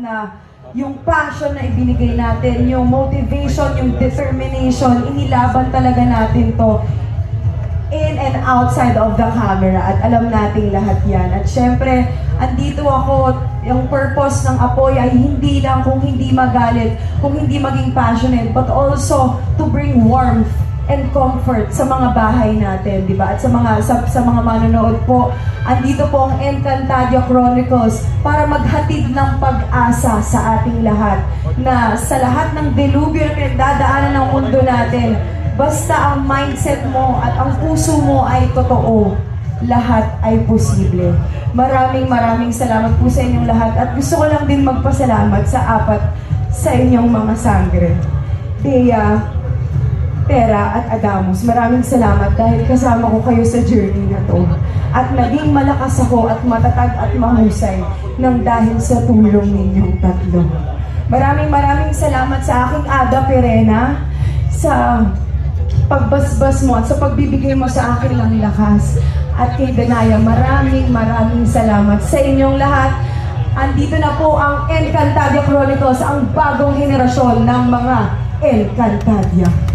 na yung passion na ibinigay natin, yung motivation, yung determination, inilaban talaga natin to in and outside of the camera at alam nating lahat yan. At syempre, andito ako, yung purpose ng apoy ay hindi lang kung hindi magalit, kung hindi maging passionate, but also to bring warmth and comfort sa mga bahay natin, di ba? At sa mga sa, sa mga manonood po, andito po ang Encantadia Chronicles para maghatid ng pag-asa sa ating lahat na sa lahat ng delubyo na pinagdadaanan ng mundo natin, Basta ang mindset mo at ang puso mo ay totoo, lahat ay posible. Maraming maraming salamat po sa inyong lahat at gusto ko lang din magpasalamat sa apat sa inyong mga sangre. Thea, Pera at Adamus, maraming salamat dahil kasama ko kayo sa journey na to. At naging malakas ako at matatag at mahusay ng dahil sa tulong ninyong tatlo. Maraming maraming salamat sa aking Ada Perena sa pagbasbas mo at sa pagbibigay mo sa akin ng lakas. At kay Benaya, maraming maraming salamat sa inyong lahat. Andito na po ang Encantadia Chronicles, ang bagong henerasyon ng mga Encantadia.